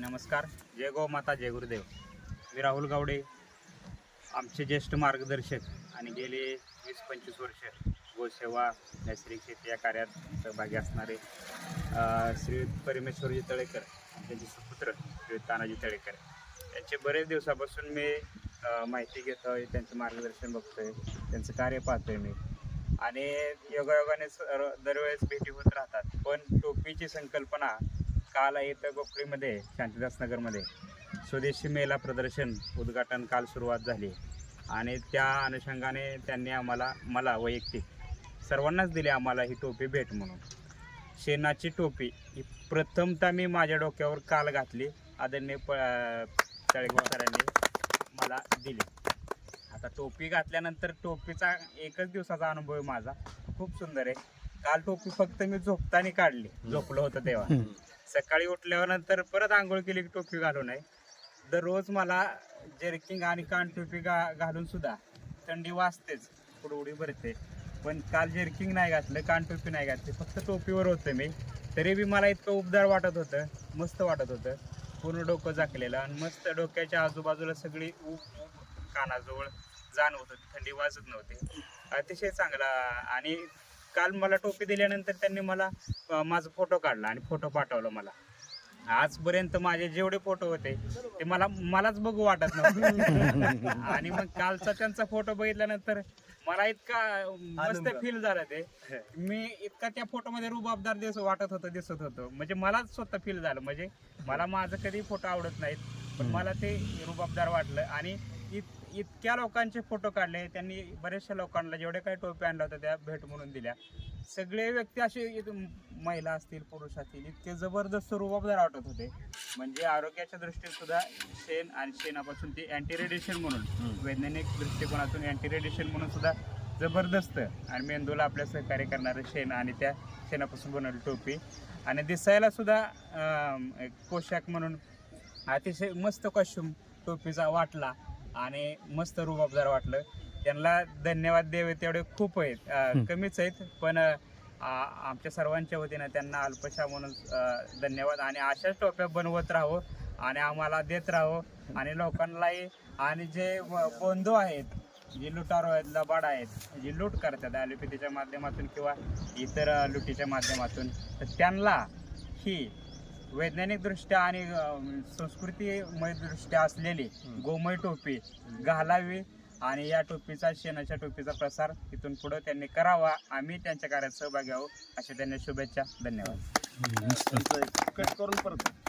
नमस्कार. जय गो माता जय गुरुदेव. मी राहुल गावडे आमचे ज्येष्ठ मार्गदर्शक आणि गेले वीस पंचवीस वर्ष गोसेवा नैसर्गिक शेती या कार्यात सहभागी असणारे श्री परमेश्वरजी तळेकर त्यांचे सुपुत्र श्री तानाजी तळेकर. यांचे बरेच दिवसापासून मी माहिती घेतो आहे त्यांचं मार्गदर्शन बघतोय त्यांचं कार्य पाहतोय मी. आणि योगायोगाने दरवेळेस भेटी होत राहतात. पण टोपीची संकल्पना काल इथं गोखळीमध्ये शांतीदास नगरमध्ये स्वदेशी मेला प्रदर्शन उद्घाटन काल सुरुवात झाली. आणि त्या अनुषंगाने त्यांनी आम्हाला मला वैयक्तिक सर्वांनाच दिली आम्हाला ही टोपी भेट म्हणून. शेणाची टोपी ही प्रथमतः मी माझ्या डोक्यावर काल घातली. आदरणीय प तळेगाव सरांनी मला दिली. आता टोपी घातल्यानंतर टोपीचा एकच दिवसाचा अनुभव माझा खूप सुंदर आहे. काल टोपी फक्त मी झोपताना काढली. झोपलं होतं तेव्हा. सकाळी उठल्यावर नंतर परत आंघोळ केली की टोपी घालू नये दररोज मला जर्किंग आणि कान टोपी घालून सुद्धा थंडी वाजतेच. कुडउडी भरते. पण काल जर्किंग नाही घातलं कान टोपी नाही घातली. फक्त टोपीवर होतं मी. तरी बी मला इतकं उबदार वाटत होतं मस्त वाटत होतं. पूर्ण डोकं झाकलेलं आणि मस्त डोक्याच्या आजूबाजूला सगळी ऊब ऊब कानाजवळ जाणवत होती. थंडी वाजत नव्हती. अतिशय चांगला आणि काल मला टोपी दिल्यानंतर त्यांनी मला माझा फोटो काढला आणि फोटो पाठवला मला. आजपर्यंत माझे जेवढे फोटो होते ते मला मलाच बघू वाटत नव्हते. आणि मग कालचा त्यांचा फोटो बघितल्यानंतर मला इतका मस्त फील झालं ते. मी इतका त्या फोटो मध्ये रुबाबदार दिस वाटत होतं दिसत होतं. म्हणजे मलाच स्वतः फील झालं. म्हणजे मला माझं कधी फोटो आवडत नाहीत पण मला ते रुबाबदार वाटलं. आणि इत इतक्या लोकांचे फोटो काढले त्यांनी बऱ्याचशा लोकांना जेवढे काही टोपी आणल्या होत्या त्या भेट म्हणून दिल्या. सगळे व्यक्ती असे महिला असतील पुरुष असतील इतके जबरदस्त रुबाबदार वाटत होते. म्हणजे आरोग्याच्या दृष्टीने सुद्धा शेण आणि शेणापासून ते अँटी रेडिएशन म्हणून वैज्ञानिक दृष्टिकोनातून अँटी रेडिएशन म्हणून सुद्धा जबरदस्त. आणि मेंदूला आपल्या सहकार्य करणारं शेण आणि त्या शेणापासून बनवलेली टोपी. आणि दिसायला सुद्धा पोशाख म्हणून अतिशय मस्त कॉस्ट्युम टोपीचा वाटला. आणि मस्त रुबाबदार वाटलं. त्यांना धन्यवाद द्यावे तेवढे खूप आहेत. अं, कमीच आहेत पण अं, आ- आमच्या सर्वांच्या वतीनं त्यांना अल्पशा म्हणून अं, धन्यवाद आणि अशाच टोप्या बनवत राहावं आणि आम्हाला देत राहावं आणि लोकांनाही आणि जे ब- बंधू आहेत जे लुटारो आहेत लबाड आहेत जे लूट करतात ॲलोपॅथीच्या माध्यमातून किंवा इतर अं, लुटीच्या माध्यमातून तर त्यांना ही वैज्ञानिक दृष्ट्या आणि अं, संस्कृतीमय दृष्ट्या असलेली गोमय टोपी घालावी आणि या टोपीचा शेणाच्या टोपीचा प्रसार इथून पुढे त्यांनी करावा. आम्ही त्यांच्या कार्यात सहभागी आहोत. अशा त्यांना शुभेच्छा. धन्यवाद. कट करून परत.